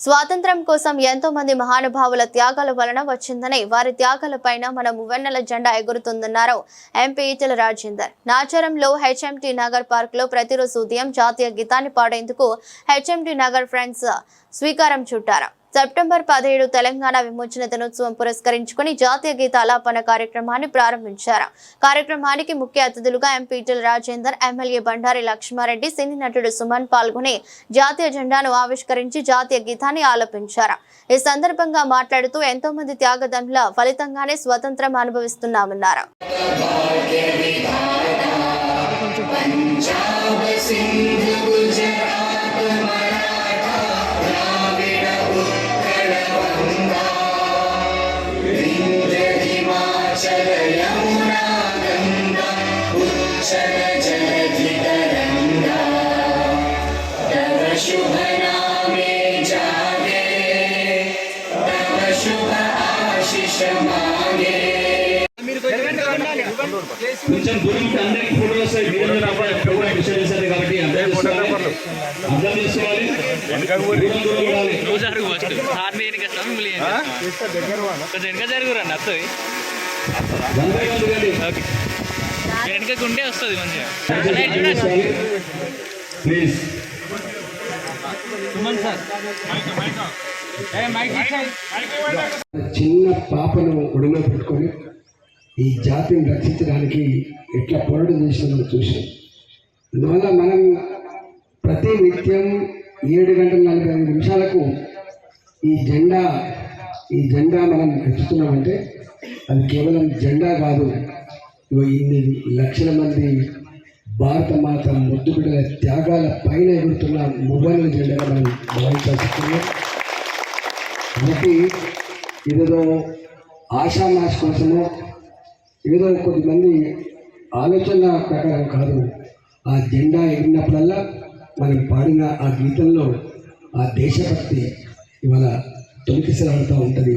స్వాతంత్ర్యం కోసం ఎంతో మంది మహానుభావుల త్యాగాల వలన వచ్చిందని వారి త్యాగాలపైన మనం మువ్వెన్నెల జెండా ఎగురుతుందన్నారు ఎంపీ ఈటెల రాజేందర్. నాచారంలో హెచ్ఎంటీ నగర్ పార్క్లో ప్రతిరోజు ఉదయం జాతీయ గీతాన్ని పాడేందుకు హెచ్ఎంటీ నగర్ ఫ్రెండ్స్ స్వీకారం చుట్టారు. సెప్టెంబర్ పదిహేడు తెలంగాణ విమోచన దినోత్సవం పురస్కరించుకుని జాతీయ గీత ఆలాపన కార్యక్రమాన్ని ప్రారంభించారు. కార్యక్రమానికి ముఖ్య అతిథులుగా MP Rajender MLA Bandari Lakshma Reddy cine నటుడు సుమన్ పాల్గొని జాతీయ జెండాను ఆవిష్కరించి జాతీయ గీతాన్ని ఆలపించారు. ఈ సందర్భంగా మాట్లాడుతూ ఎంతో మంది త్యాగదనుల ఫలితంగానే స్వతంత్రం అనుభవిస్తున్నామన్నారు. కొంచెం దూరం ఉంటే అందరికి ఫోటో వస్తాయి. వీరందరూ అప్పుడు ప్రోగ్రామ్ డిస్టర్బ్ చేశారు కాబట్టి అర్థం చేసుకోవాలి. అర్థం చేసుకోవాలి? కొంచెం వస్తుంది మంచిగా. ప్లీజ్. చిన్న పాపను ఒడిలో పెట్టుకొని ఈ జాతిని రక్షించడానికి ఎట్లా పోరాటం చేసిందో చూసాం. అందువల్ల మనం ప్రతి నిత్యం ఏడు గంటల నలభై ఐదు నిమిషాలకు ఈ జెండా ఈ జెండా మనం పెంచుతున్నామంటే అది కేవలం జెండా కాదు. ఇన్ని లక్షల మంది భారత మాత ముద్దు బిడ్డల త్యాగాల పైన ఎగురుతున్న మొబైల్ జెండాగా మనం భావించాల్సి కాబట్టి ఇదేదో ఆశానాశ కోసమో ఏదో కొద్దిమంది ఆలోచన ప్రకారం కాదు. ఆ జెండా ఎగిరినప్పుడల్లా మనం పాడిన ఆ గీతంలో ఆ దేశభక్తి ఇవాళ తొలికిసలాడుతూ ఉంటుంది.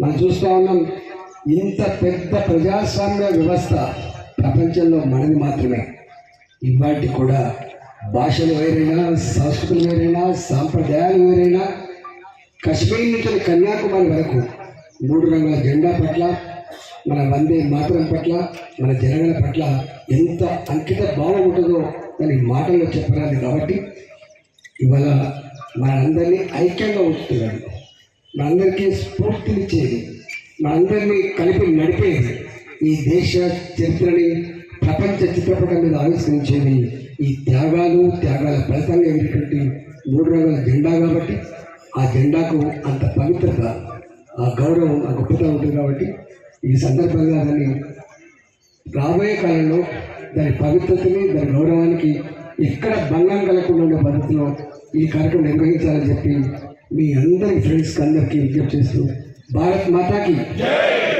మనం చూస్తూ ఉన్నాం ఇంత పెద్ద ప్రజాస్వామ్య వ్యవస్థ ప్రపంచంలో మనది మాత్రమే. ఇవాటి కూడా భాషలు వేరైనా సంస్కృతులు వేరైనా సాంప్రదాయాలు వేరైనా కశ్మీర్ నుంచి కన్యాకుమారి వరకు మూడు రంగుల జెండా పట్ల మన వందే మాతరం పట్ల మన జనగణ పట్ల ఎంత అంకిత భావం ఉంటుందో దాని మాటల్లో చెప్పరాదు కాబట్టి ఇవాళ మనందరినీ ఐక్యంగా ఉంచుతున్నాడు. మనందరికీ స్ఫూర్తినిచ్చేది. మనందరినీ కలిపి నడిపేది ఈ దేశ చరిత్రని ప్రపంచ చిత్రపటం మీద ఆవిష్కరించేది ఈ త్యాగాలు త్యాగాల ఫలితంగా అయినటువంటి మూడు రంగుల జెండా కాబట్టి ఆ జెండాకు అంత పవిత్రత ఆ గౌరవం ఆ గొప్పతనం ఉంటుంది కాబట్టి ఈ సందర్భంగా దాన్ని రాబోయే కాలంలో దాని పవిత్రతని దాని గౌరవానికి ఎక్కడ భంగం కలగకుండా ఉండే పద్ధతిలో ఈ కార్యక్రమం నిర్వహించాలని చెప్పి మీ అందరి ఫ్రెండ్స్కి అందరికీ విజ్ఞప్తి చేస్తూ భారత్ మాతాకి